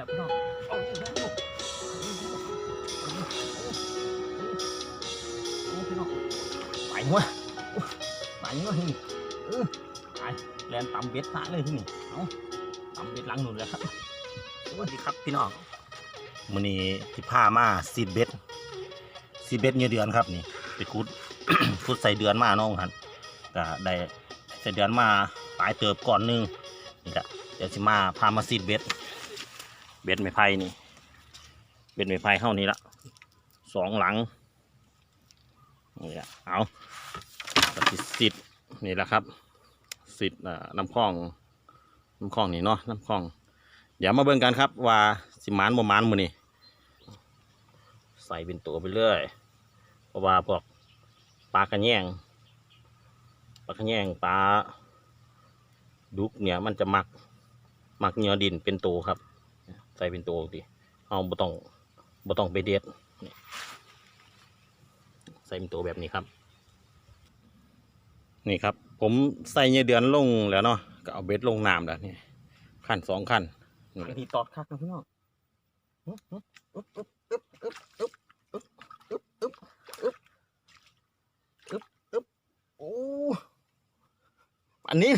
แต่พี่น้องเอาอีกแล้วลูกโอ้ไปหัวไปหัวที่นี่เออไปแลนตำเบ็ดซะเลยที่นี่เอาตำเบ็ดลังหนุนแล้วครับสวัสดีครับพี่น้องมื้อนี้ที่พามาซีดเบ็ดซีดเบ็ดเงินเดือนครับนี่ไปคุดคุดใส่เดือนมาน้องหันก็ได้ใส่เดือนมาปลายเติบก่อนหนึงนี่แหละเดี๋ยวสิมาพามาซีดเบ็ด เบ็ดไม้ไผ่นี่เบ็ดไม้ไผ่เข้านี่ละสองหลังนี่ละเอาสิสิดนี่แหละครับสิดอ่าน้ำคลองน้ำคลองนี่เนาะน้ำคลอง เดี๋ยวมาเบิ่งกันครับว่าสิมานบ่มานมือนี่ใส่เป็นตัวไปเรื่อยเพราะว่าพวกปลากระแยงปลากระแยงปลาดุกเนี่ยมันจะมักมักเหนื้อดินเป็นตัวครับ ใส่เป็นตัวดิเอาบ่ต้องบ่ต้องไปเด็ดใส่เป็นตัวแบบนี้ครับ นี่ครับ ผมใส่เนื้อเดือนลงแล้วเนาะก็เอาเบ็ดลงน้ำแล้วนี่ขั้นสองขั้นนี่ตอดคักนะพี่น้องปันนิน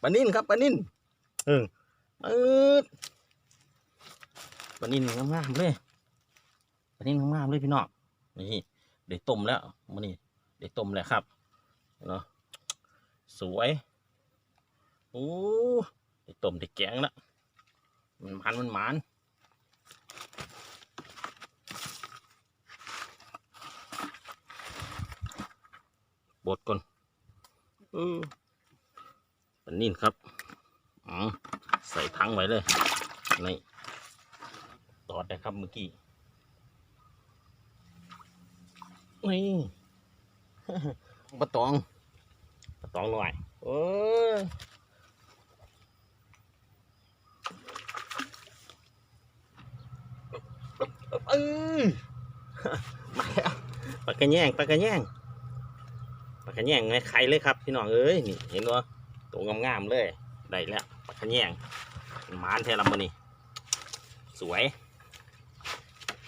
ปันนินครับปันนินเออเออ ปลานินงามๆเลยปลานินงามๆเลยพี่น้องนี่เดี๋ยวต้มแล้วมันนี่เดี๋ยวต้มแล้วครับเนาะสวยโอ้เดี๋ยวต้มเดี๋ยวแกงละมันมันมันมันบดก่อนเออปลานินครับอ๋อใส่ถังไว้เลยนี่ ตอดนะครับเมื่อกี้นี่ปลาตองปลาตองหน่อยโอ้ยเออมาแล้วปลากระแยงปลากระแยงปลากระแยงไงไข่เลยครับพี่น้องเอ้ยนี่เห็นว่าตัวงามๆเลยได้แล้วปลากระแยงมานเทละมือนี่สวย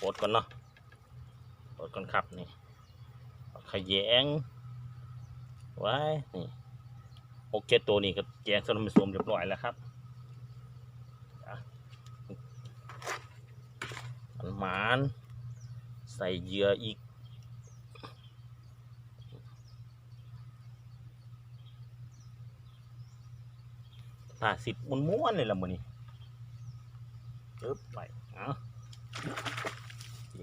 โปดก่อนเนาะโปดก่อนครับนี่ขยงไว้นี่หกเจ็ดตัวนี่ก็แกงสนมสวมเรียบร้อยแล้วครับมันหมานใส่เหยื่ออีกตาสิบม้วนๆเลยละมือนี่ปึ๊บไปเอาสี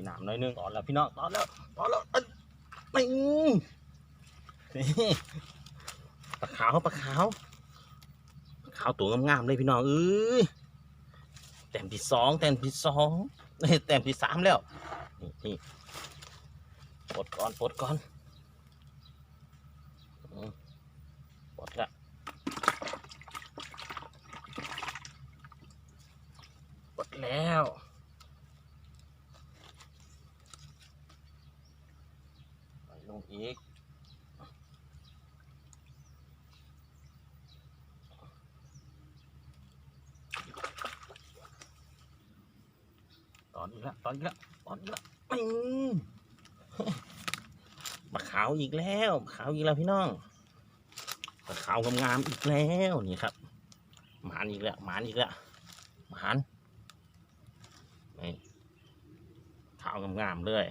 หนามน้อยนึงตอนแล้วพี่น้องตอนแล้วตอนแล้วอ้ยนี่นี่ปลาขาวปลาขาวปลาขาวตัวงามๆเลยพี่น้องเอ้ยแต้มที่สองแต้มที่สองเอ้ยแต้มที่สามแล้วนี่นี่ปลดก่อนปลดก่อนปลดละหมดแล้วไปลง อีก ตอนอีกแล้วตอนอีกแล้วตอนอีกแล้วอืมมาขาวอีกแล้วขาวอีกแล้วพี่น้องมาขาวงามๆอีกแล้วนี่ครับ หมานอีกแล้วหมานอีกแล้วหมานนี่ขาวงามๆเลย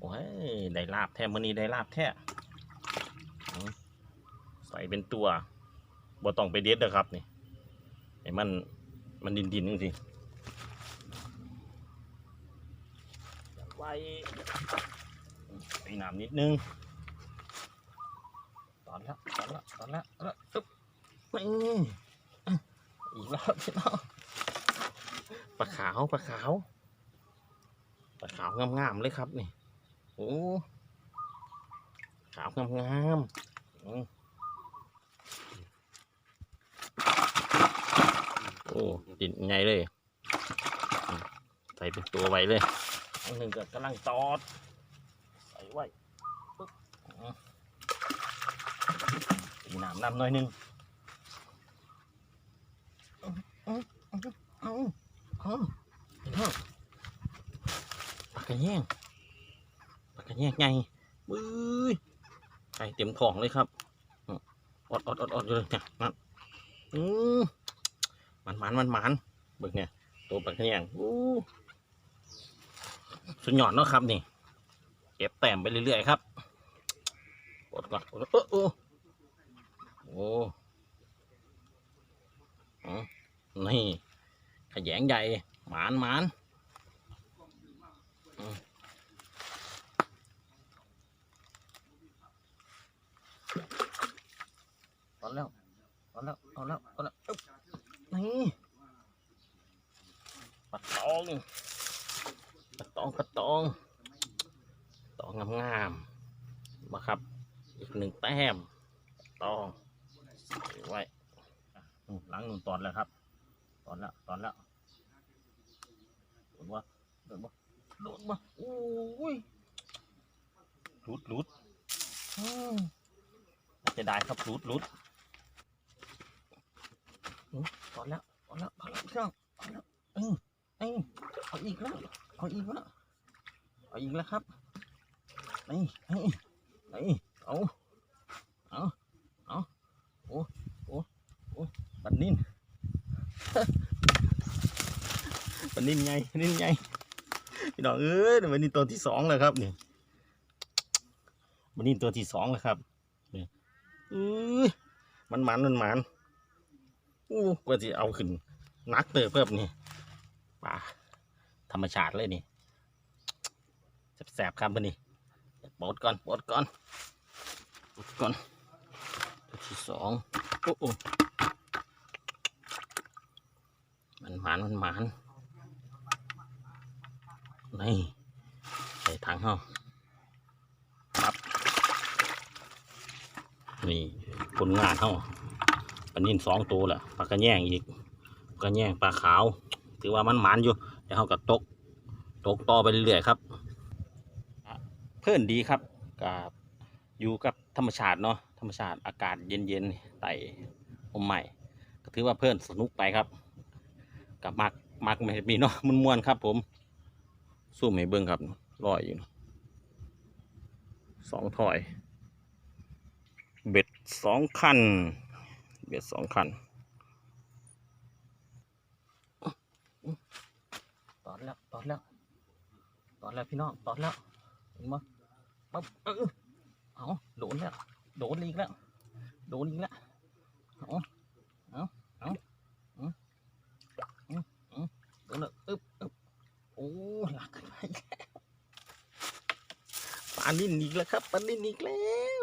โอ้ยได้ลาบแท้มือนี้ได้ลาบแท้ใส่เป็นตัวบ่ต้องไปเด็ดเด้อครับนี่ไอ้มันมันดินดินจริงๆไว้ไปน้ำนิดนึงตอนละตอนละตอนละตอนละอึ๊บนี่อีกรอบพี่น้องปลาขาวปลาขาวปลาขาวงามๆเลยครับนี่ โอ้ขาวงามๆอืมโอ้ดินใหญ่เลยอืมใส่เป็นตัวไว้เลยอันหนึ่งก็กำลังตอด ใส่ไว้ปึ๊บอืมตีน้ำน้ำหน่อยหนึงอืมอืมอืมเอาเอาเห็นแล้วปากกระแยงปา กกระแยงไงมือไก่เต็มท้องเลยครับอดอดอดอดอยู่เลยเนี่ยนั่นอืมมันมันมันมันเบิกเนี่ยตัวปากแยงอู้สุดยอดเนาะครับนี่เก็บแต้มไปเรื่อยๆครับกดก่อนกดเออโอ้โอ้อ๋อนี่ขยงใหญ่หมานหมานอืม อนแล้วตอนแล้วตอนแล้วตอนแล้วอึ๊บนี่ปลาตองปลาตองปลาตองตองงามๆมาครับ อีกหนึ่งแต้มตองไว้อืมล้างหนุนตอนแล้วครับ ตอนแล้วตอนแล้วโดนวะโดนวะโดนวะโอ้ยหลุดหลุดอืมจะได้ครับหลุดหลุด อืมตอแล้วตอแล้วตอแล้วเครื่องตอแล้วเออเออเอาอีกแล้วเอาอีกแล้วเอาอีกแล้วครับนี่นี่นี่เอาเอาเอาโอ้โอ้โอ้ปันนินปันนินไงปันนินไงพี่น้องเอ้ยปันนินตัวที่สองเลยครับนี่ปันนินตัวที่สองเลยครับนี่เอ้ยมันมันมันมัน อู้กว่าจะเอาขึ้นนักเติบเพิ่มนี่ป่าธรรมชาติเลยนี่แสบๆครับปันนี่ปดก่อนปลดก่อนปลดก่อนตัวที่สองโอ้โอ้มันหมานมันหมานนี่ใส่ถังเฮาครับนี่ผลงานเฮา ปลานิ่นสองตัวแหละปลากระแยงอีกกระแยงปลาขาว ถือว่ามันหมานอยู่เดี๋ยวเฮาก็ตก ตกต่อไปเรื่อยๆครับ เพื่อนดีครับกับอยู่กับธรรมชาติเนาะธรรมชาติอากาศเย็นๆไต่อมใหม่ก็ถือว่าเพื่อนสนุกไปครับกับมักมักไม่มีเนาะมันมวนครับ ผมสู้ให้เบิ้งครับลอยอยู่สองถอย เบ็ดสองคัน เบ็ดสองคันตอดแล้วตอดแล้วตอดแล้วพี่น้องตอดแล้วเห็นไหมปั๊บเออเอาโดนแล้วโดนอีกแล้วโดนอีกแล้วเอาเอาเอาอืมอืมอืมโดนแล้วอึ๊บอึ๊บโอ้หลักกันไปปลานิ่นอีกแล้วครับปลานิ่นอีกแล้ว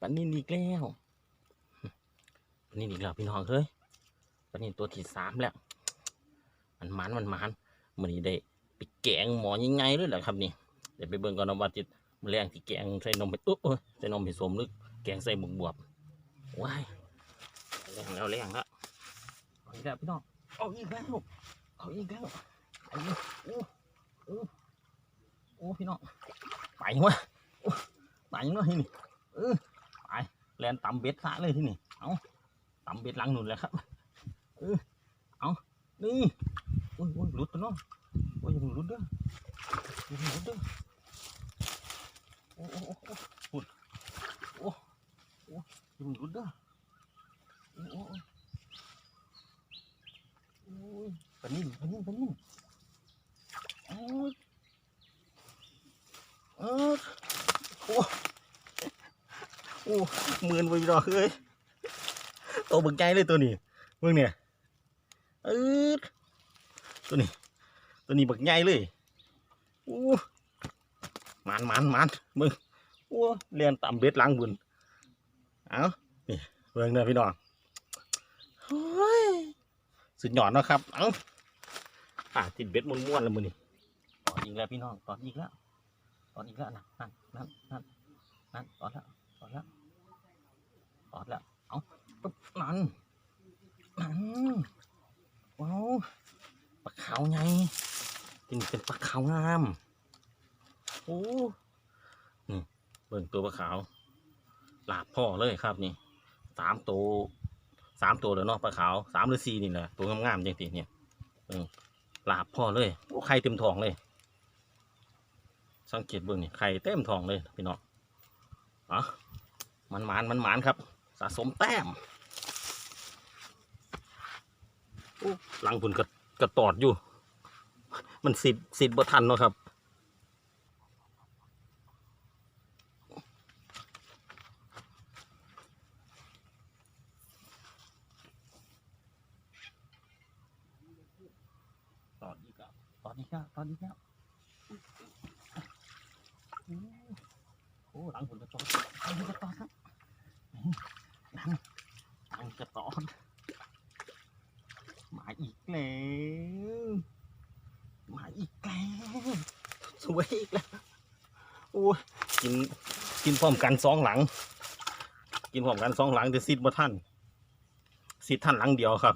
ปลานิ่นอีกแล้ว ปนิ่นอีกแล้วพี่น้องเฮ้ยปลานิ่นตัวที่สามแล้ว มันมันมันมันมันนี้ได้ไปแกงหมอยังไงเลยเหรอครับนี่เดี๋ยวไปเบิ่งก่อนนะว่าจิตมอแรงที่แกงใส่นมไปอุ๊บเอ้ยใส่นมผสมหรือแกงใส่บวบบวบว้ายแรงแล้วแรงแล้วเอาอีกแล้วพี่น้องเอาอีกแล้วเอาอีกแล้วเอาอีกโอ้โอ้โอ้พี่น้องไปวะไปเนาะที่นี่เออไปแลนตำเบ็ดซะเลยที่นี่เอา ตำเบ็ดลังหนุนแล้วครับ เออ เอานี่โอ้ยโอ้ยหลุดตัวเนาะโอ้ยหลุดเด้ออยังหลุดเด้อโอ้โอ้โอ้โอ้หุ่นโอ้โอ้ยมันรุดเด้อโอ้โอ้โอ้ยปนิ่มปนิ่มปนิ่มโอ้ยเออโอ้โอ้หมื่นไปดอกเอ้ย ตัวบึกใจเลยตัวนี้มึงเนี่ยเออตัวนี้ ตัวนี้บึกใหญ่เลยโอ้มันมันมันมึงโอ้เรียนต่ำเบ็ดล้างบุญเอานี่เบิ่งเด้อพี่น้องโอ้ยสุดยอดนะครับ เอาอ่าติดเบ็ดม้วนๆแล้วมือนี่ตอนอีกแล้วพี่น้องตอนอีกแล้วตอนอีกแล้วนะนั่นนั่นนั่นนั่นตอนแล้วตอนแล้วตอนแล้ว นั่นนั่นว้าวปลาขาวไงที่นี่เป็นปลาขาวงามโอ้นี่เบิ่งตัวปลาขาวหลาบพ่อเลยครับนี่สามตัวสามตัวเลยเนาะปลาขาวสามหรือสี่นี่แหละตัวงามๆจริงๆเนี่ยเออลาบพ่อเลยโอ้ไข่เต็มท้องเลย สังเกตเบิ่งนี่ไข่เต็มท้องเลยพี่น้องอะมันหมานมันหมานครับ สะสมแต้มหลังพุ่นกระกระตอดอยู่ มันสิดสิดบ่ทันเนาะครับตอนนี้ก็ตอนนี้ก็ตอนนี้ก็โอ้หลังผลกระตอนหลังผลกระตอนครับหลังหลังกระตอนมาอีกแล้วมาอีกแล้ว สวยอีกแล้วโอ้ยกินกินพร้อมกันสองหลัง กินพร้อมกันสองหลังจะซิดบ่ท่านซิดท่านหลังเดียวครับ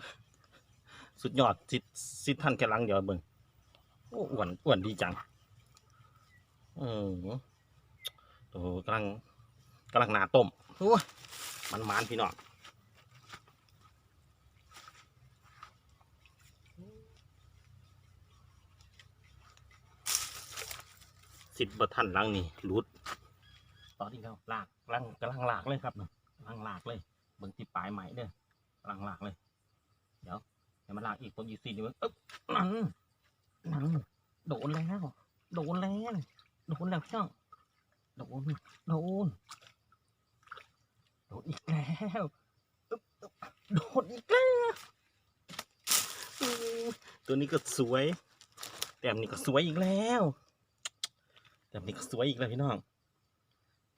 สุดยอดซิดซิดท่านแค่หลังเดียวเบิ่งโอ้อ้วนอ้วนดีจังเออโอ้กำลังกำลังหนาต้มโอ้ยมันมันๆพี่น้อง สิบบท่านหลังนี่รุด ตอนนี้เขาลากกำลังกำลังลากเลยครับนะกำลังลากเลยเบิ่งที่ปลายใหม่เด้อกำลังลากเลย เดี๋ยวเดี๋ยวมันลากอีกผมยีซีนี่มันอึ๊บนั่นนั่นโดนแล้วโดนแล้วโดนแล้วพี่น้องโดนโดนโดนอีกแล้วอึ๊บอึ๊บโดนอีกแล้วอืมตัวนี้ก็สวย แต้มนี้ก็สวยอีกแล้ว แต้มนี้ก็สวยอีกแล้วพี่น้อง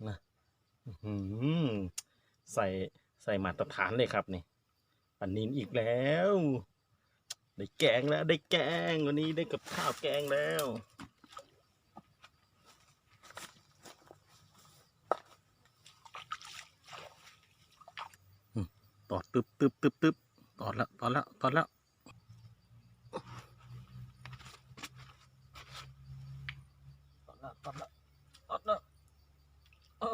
นะใส่ใส่มาตรฐานเลยครับนี่ปันนินอีกแล้ว ได้แกงแล้ว ได้แกงวันนี้ได้กับข้าวแกงแล้วตอดตึบตึบตึบตึบตอดแล้วตอดแล้วตอดแล้วตอดแล้วตอดแล้วตอดแล้วเอ้อ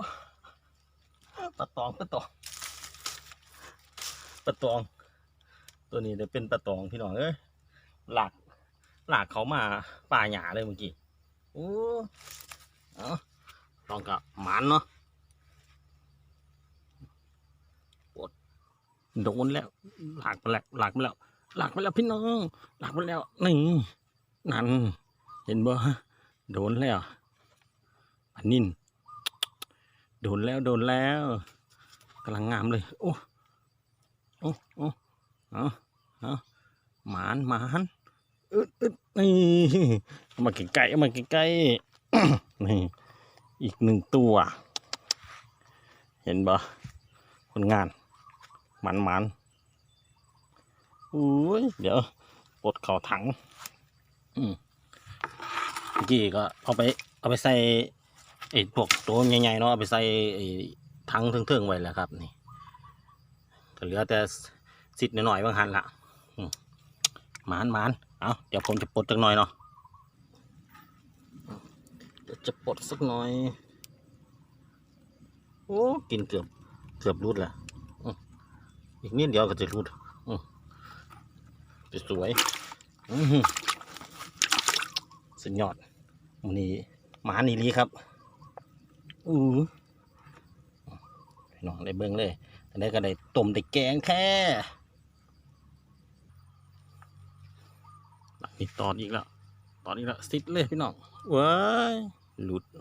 ปลา ตองปลาตองปลาตอง ตัวนี้เนี่ยเป็นปลาตองพี่น้องเอ้ยหลักหลักเขามาป่าหยาเลยเมื่อกี้โอ้เอาลองกับหมันเนาะปวดโดนแล้วหลักไปแล้วหลักไปแล้วหลักไปแล้วพี่น้องหลักไปแล้วนี่นั่นเห็นบ่โดนแล้วอันนินโดนแล้วโดนแล้ว กำลังงามเลย โอ้ โอ้ โอ้เอาเอาหมานหมานอึดอึดนี่มาใกล้ๆมาใกล้ๆนี่ อีกหนึ่งตัว เห็นบ่คนงาน หมันหมันอุ้ย เดี๋ยวปลดเข่าถัง อืมเมื่อกี้ก็เอาไป เอาไปใส่ไอ้พวกตัวใหญ่ๆเนาะ เอาไปใส่ไอ้ ถังเทิงๆไว้แล้วครับ นี่ก็เหลือแต่สิทธิ์หน่อยๆบางหันละหมานหมานเอาเดี๋ยวผมจะปลดสักหน่อยเนาะเดี๋ยวจะปลดสักหน่อย โอ้กินเกือบเกือบรุดละอีกนิดเดียวก็จะรุดสวยสุดยอดมันนี้หมานีลีครับ อือ พี่น้องได้เบิ้งเลยอันนี้ก็ได้ต้มได้แกงแค่หลังนี้ตอดอีกแล้ว ตอนนี้ละซิดเลยพี่น้องว้ายหลุดโ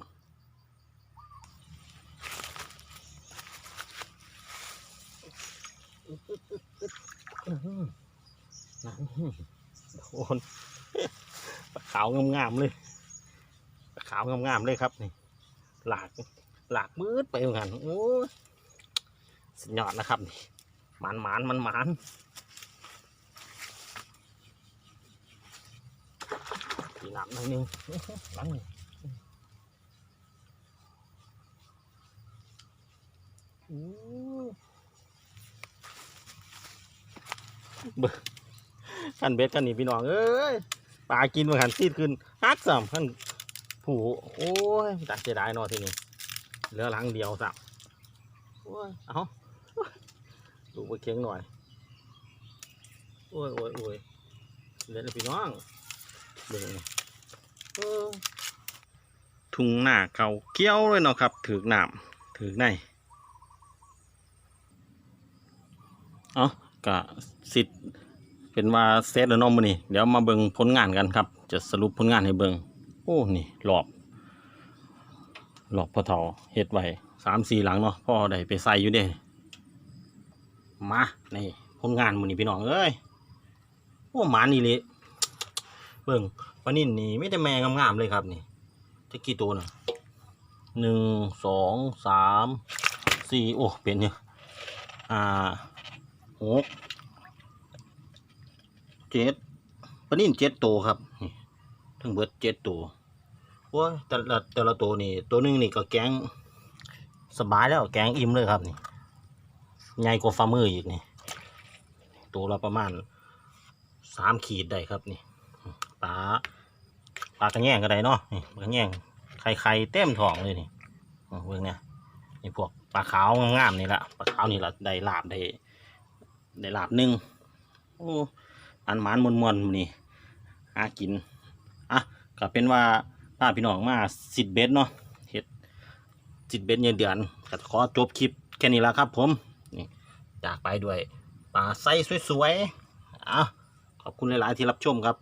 ดนปลาขาวงามๆเลยปลาขาวงามๆเลยครับนี่หลากหลากมืดไปเหมือนกันโอ้ สุดยอดนะครับนี่หมานหมานมันหมานตีน้ำหน่อยนึงหลังนี่อู้เบอขันเบ็ดกันนี่พี่น้องเอ้ยปลากินมาขันซีดขึ้นฮักสามขันผูโอ้ยตัดเสียดายนอทีนี้เหลือหลังเดียวสับโอ้ยเอา ดูไปเคียงหน่อย โอ้ยโอ้ยโอ้ยเดี๋ยวพี่น้องเบิ่งทุ่งหน้าเก่าเกี้ยวเลยเนาะครับ ถือกน้ำถือในเอากะสิทธิ์เป็นว่าเซตแล้วน้องมือนี่เดี๋ยวมาเบิ่งผลงานกันครับ จะสรุปผลงานให้เบิ่งโอ้นี่หลอบ หลอบพอเทาเฮ็ดไว้สามสี่หลังเนาะพ่อได้ไปใส่อยู่เด้ มานี่ผลงานมือนี่พี่น้องเอ้ยโอ้หมานี่เลยเบิ่งปลานิ่นนี่ไม่ได้แม่งามๆเลยครับนี่จะกี่ตัวน่ะหนึ่งสองสามสี่โอ้เป็นเนี่ยอ่าหกเจ็ดปลานิ่นเจ็ดตัวครับนี่ทั้งเบิดเจ็ดตัวโอ้แต่ละแต่ละตัวนี่ตัวหนึงนี่ก็แกงสบายแล้วแกงอิ่มเลยครับนี่ ใหญ่กว่าฝ่ามืออีกนี่ตัวละประมาณสามขีดได้ครับนี่ปลาปลากระแยงก็ได้เนาะนี่ปลากระแยงไข่ไข่เต็มท้องเลยนี่เอาเบิ่งเนี่ยนี่พวกปลาขาวงามๆนี่ละปลาขาวนี่ละได้ลาบได้ได้ลาบหนึ่งโอ้อันหมานมวนมวนนี่หากินอะก็เป็นว่าป้าพี่น้องมาสิดเบ็ดเนาะเฮ็ดสิดเบ็ดเงินเดือนก็ขอจบคลิปแค่นี้ละครับผม จากไปด้วยปลาไส้สวยๆอะขอบคุณหลาย ๆ ที่รับชมครับ